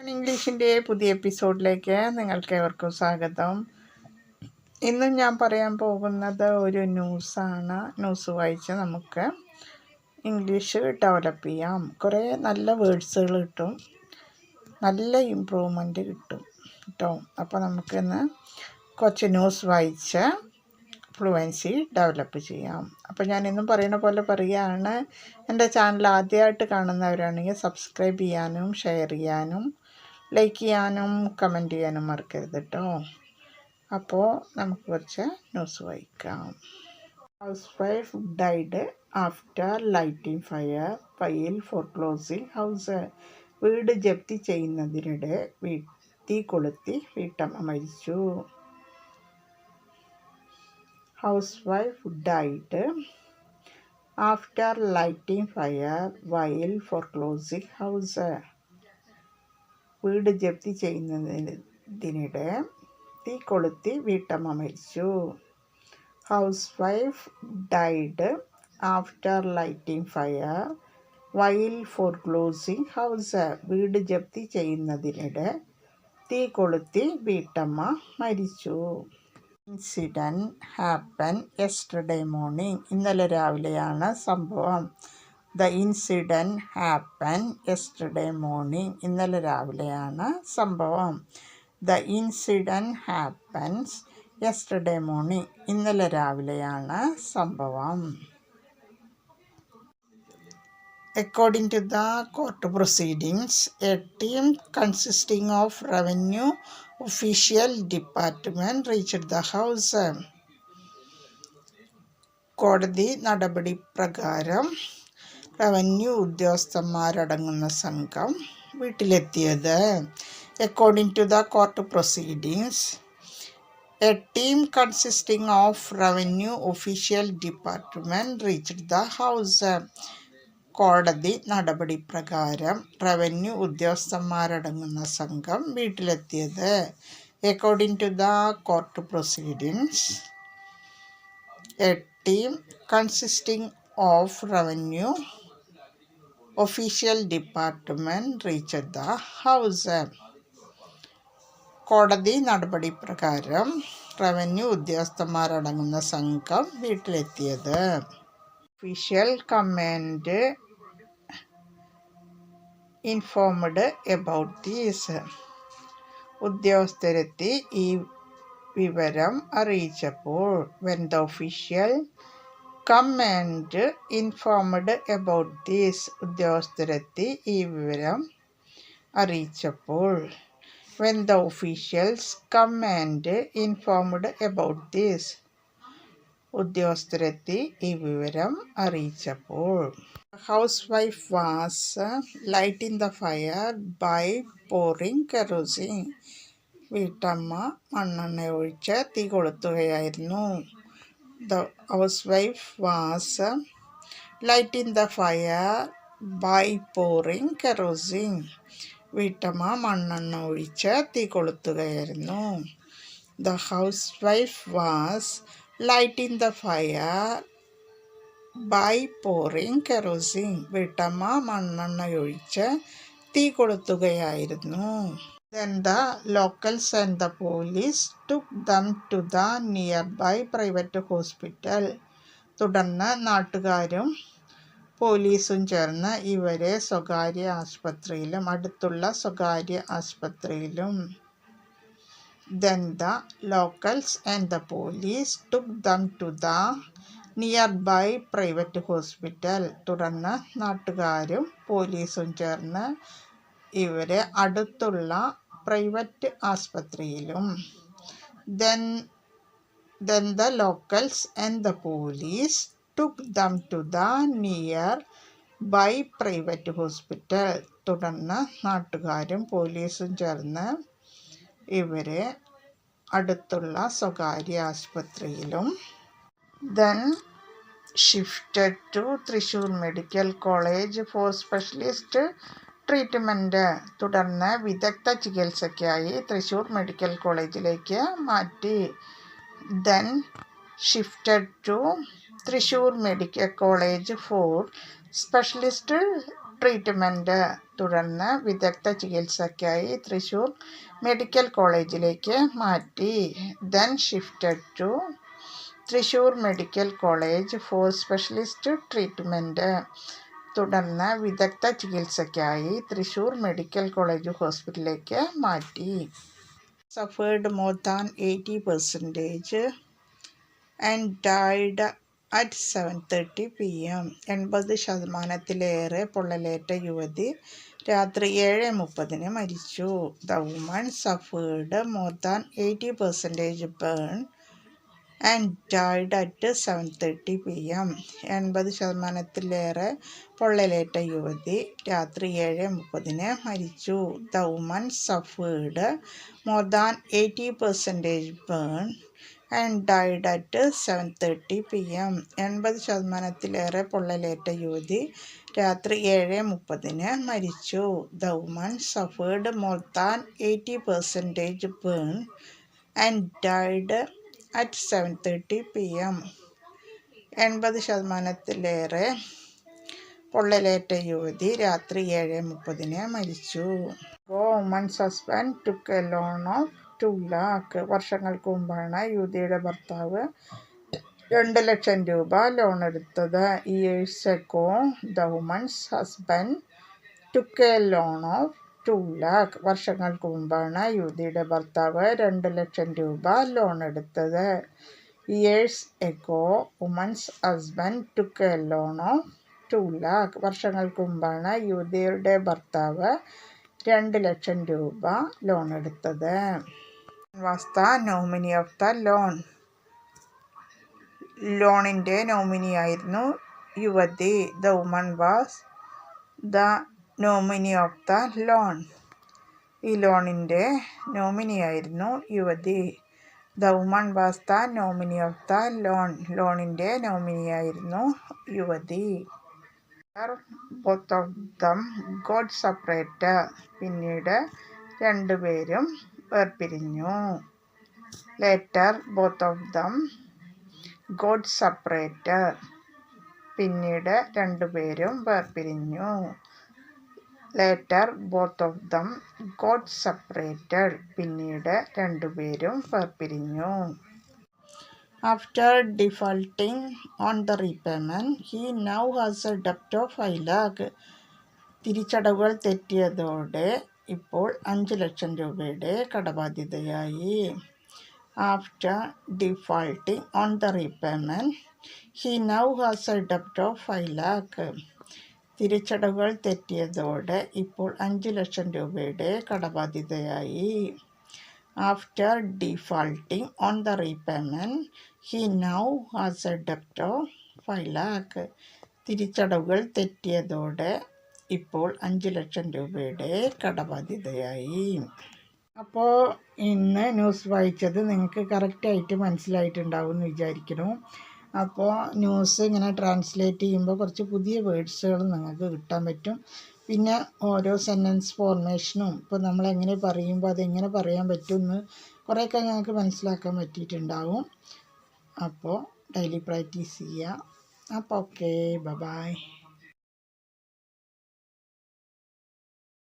ഇംഗ്ലീഷിന്റെ പുതിയ എപ്പിസോഡിലേക്ക് നിങ്ങൾക്ക് ഏവർക്കും സ്വാഗതം. ഇന്നും ഞാൻ പറയാൻ പോകുന്നത് ഒരു ന്യൂസാണ്. ന്യൂസ് വായിച്ച് നമുക്ക് ഇംഗ്ലീഷ് ഡെവലപ്പ് ചെയ്യാം. കുറേ നല്ല വേർഡ്സുകൾ കിട്ടും. നല്ല ഇമ്പ്രൂവ്മെന്റ് കിട്ടും കേട്ടോ. അപ്പോൾ നമുക്കിന്ന് കുറച്ച് ന്യൂസ് വായിച്ച് ഫ്ലുവൻസി ഡെവലപ്പ് ചെയ്യാം. അപ്പോൾ ഞാൻ ഇന്നും പറയുന്ന പോലെ പറയുകയാണ്. എന്റെ ചാനൽ ആദ്യമായിട്ട് കാണുന്നവരാണെങ്കിൽ സബ്സ്ക്രൈബ് ചെയ്യാനും ഷെയർ ചെയ്യാനും ലൈക്ക് ചെയ്യാനും കമന്റ് ചെയ്യാനും മറക്കരുത് കേട്ടോ അപ്പോൾ നമുക്ക് കുറച്ച് ന്യൂസ് വായിക്കാം. Housewife died after lighting fire file for closing house വീട് ജപ്തി ചെയ്യുന്നതിനിടെ തീ കൊളുത്തി വീട്ടമ്മ മരിച്ചു. Housewife died after lighting fire while for closing house വീട് ജപ്തി ചെയ്യുന്നതിനിടെ തീ കൊളുത്തി വീട്ടമ്മ മരിച്ചു. Housewife died after lighting fire while for closing house വീട് ജപ്തി ചെയ്യുന്നതിനിടെ തീ കൊളുത്തി വീട്ടമ്മ മരിച്ചു. Incident happen yesterday morning. ഇന്നലെ രാവിലെയാണ് സംഭവം. The incident happen yesterday morning ഇന്നലെ രാവിലെയാണ് സംഭവം the incident happens yesterday morning ഇന്നലെ രാവിലെയാണ് സംഭവം According to the court proceedings, a team consisting of revenue official department reached the house. കോടതി നടപടി പ്രകാരം റവന്യൂ ഉദ്യോഗസ്ഥന്മാരടങ്ങുന്ന സംഘം വീട്ടിലെത്തിയത്. According to the court proceedings a team consisting of revenue official department reached the house കോടതി നടപടി പ്രകാരം revenue ഉദ്യോഗസ്ഥന്മാരടങ്ങുന്ന സംഘം വീട്ടിലെത്തിയത്. According to the court proceedings a team consisting of revenue official department reach the house കോടതി നടപടി പ്രകാരം revenue ഉദ്യോഗസ്ഥന്മാരടങ്ങുന്ന സംഘം വീട്ടിലെത്തിയത്. Official command informed about these ഉദ്യോഗസ്ഥരെത്തി ഈ വിവരം അറിയിച്ചപ്പോൾ when the official command informed about these ഉദ്യോഗസ്ഥരെത്തി ഈ വിവരം അറിയിച്ചപ്പോൾ when the officials command informed about these ഉദ്യോഗസ്ഥരെത്തി ഈ വിവരം അറിയിച്ചപ്പോൾ housewife was light in the fire by pouring kerosene വീട്ടമ്മ മണ്ണെണ്ണ ഒഴിച്ച് തീ കൊളുത്തുകയായിരുന്നു. The housewife was lighting the fire by pouring kerosene. വീട്ടമ്മ മണ്ണെണ്ണ ഒഴിച്ച് തീ കൊളുത്തുകയായിരുന്നു. The housewife was lighting the fire by pouring kerosene വീട്ടമ്മ മണ്ണെണ്ണ ഒഴിച്ച് തീ കൊളുത്തുകയായിരുന്നു. Then the locals and the police took them to the nearby private hospital. തുടർന്ന് നാട്ടുകാരും പോലീസും ചേർന്ന് ഇവരെ സ്വകാര്യ ആശുപത്രിയിലും അടുത്തുള്ള സ്വകാര്യ ആശുപത്രിയിലും then the locals and the police took them to the nearby private hospital തുടർന്ന് നാട്ടുകാരും പോലീസും ചേർന്ന് ഇവരെ അടുത്തുള്ള private ആസ്പത്രിയിലും then then the locals and the police took them to the nearby private hospital തുടർന്ന് നാട്ടുകാരും പോലീസും ചേർന്ന് ഇവരെ അടുത്തുള്ള സ്വകാര്യ ആസ്പത്രിയിലും then shifted to Thrissur medical college for specialist treatment തുടർന്ന് വിദഗ്ധ ചികിത്സയ്ക്കായി തൃശ്ശൂർ മെഡിക്കൽ കോളേജിലേക്ക് മാറ്റി. Then shifted to Thrissur medical college for specialist treatment തുടർന്ന് വിദഗ്ധ ചികിത്സയ്ക്കായി തൃശ്ശൂർ മെഡിക്കൽ കോളേജിലേക്ക് മാറ്റി. Then shifted to Thrissur medical college for specialist treatment തുടർന്ന് വിദഗ്ധ ചികിത്സയ്ക്കായി തൃശൂർ മെഡിക്കൽ കോളേജ് ഹോസ്പിറ്റലിലേക്ക് മാറ്റി. Suffered more than eighty percentage and died at seven thirty P M. എൺപത് ശതമാനത്തിലേറെ പൊള്ളലേറ്റ യുവതി രാത്രി ഏഴ് മുപ്പതിന് മരിച്ചു. The woman suffered more than eighty percentage burn and died at seven thirty P M എൺപത് ശതമാനത്തിലേറെ പൊള്ളലേറ്റ യുവതി രാത്രി ഏഴ് മുപ്പതിന് മരിച്ചു. The woman suffered more than eighty percentage burn and died at seven thirty P M എൺപത് ശതമാനത്തിലേറെ പൊള്ളലേറ്റ യുവതി രാത്രി ഏഴ് മുപ്പതിന് മരിച്ചു. The woman suffered more than eighty percentage burn and died at seven thirty P M എൺപത് ശതമാനത്തിലേറെ പൊള്ളലേറ്റ യുവതി രാത്രി ഏഴ് മുപ്പതിന് മരിച്ചു. Woman's husband took a loan of two lakh വർഷങ്ങൾക്ക് മുമ്പാണ് യുവതിയുടെ ഭർത്താവ് രണ്ട് ലക്ഷം രൂപ ലോൺ എടുത്തത്. Years ago the woman's husband took a loan of two lakh വർഷങ്ങൾക്ക് മുമ്പാണ് യുവതിയുടെ ഭർത്താവ് രണ്ട് ലക്ഷം രൂപ ലോൺ എടുത്തത്. Years ago woman's husband took a loan of two lakh വർഷങ്ങൾക്ക് മുമ്പാണ് യുവതിയുടെ ഭർത്താവ് രണ്ട് ലക്ഷം രൂപ ലോൺ എടുത്തത്. Was nominee of the loan ലോണിന്റെ നോമിനിയായിരുന്നു യുവതി. The woman was the nominee of the loan ഈ ലോണിന്റെ നോമിനിയായിരുന്നു യുവതി. The woman was the nominee of the loan ലോണിന്റെ നോമിനിയായിരുന്നു യുവതി. Both of them got separate പിന്നീട് രണ്ടുപേരും വേർപിരിഞ്ഞു. Later both of them got separate പിന്നീട് രണ്ടുപേരും വേർപിരിഞ്ഞു. Later both of them got separated പിന്നീട് രണ്ടുപേരും വേർപിരിഞ്ഞു. After defaulting on the repayment he now has a ഡെപ്റ്റ് of five lakh തിരിച്ചടവുകൾ തെറ്റിയതോടെ ഇപ്പോൾ അഞ്ച് ലക്ഷം രൂപയുടെ കടബാധ്യതയായി. After defaulting on the repayment he now has a ഡെപ്റ്റ് of five lakh തിരിച്ചടവുകൾ തെറ്റിയതോടെ ഇപ്പോൾ അഞ്ച് ലക്ഷം രൂപയുടെ കടബാധ്യതയായി. After defaulting on the repayment he now has a ഡെപ്റ്റ് of five lakh തിരിച്ചടവുകൾ തെറ്റിയതോടെ ഇപ്പോൾ അഞ്ച് ലക്ഷം രൂപയുടെ കടബാധ്യതയായി. അപ്പോൾ ഇന്ന് ന്യൂസ് വായിച്ചത് നിങ്ങൾക്ക് കറക്റ്റായിട്ട് മനസ്സിലായിട്ടുണ്ടാവും എന്ന് വിചാരിക്കുന്നു. അപ്പോൾ ന്യൂസ് ഇങ്ങനെ ട്രാൻസ്ലേറ്റ് ചെയ്യുമ്പോൾ കുറച്ച് പുതിയ വേർഡ്സുകൾ നിങ്ങൾക്ക് കിട്ടാൻ പറ്റും. പിന്നെ ഓരോ സെന്റൻസ് ഫോർമേഷനും ഇപ്പോൾ നമ്മൾ എങ്ങനെ പറയുമ്പോൾ അതെങ്ങനെ പറയാൻ പറ്റുമെന്ന് കുറേയൊക്കെ ഞങ്ങൾക്ക് മനസ്സിലാക്കാൻ പറ്റിയിട്ടുണ്ടാവും. അപ്പോൾ ഡെയിലി പ്രാക്ടീസ് ചെയ്യുക. അപ്പോൾ ഓക്കെ ബ ബായ്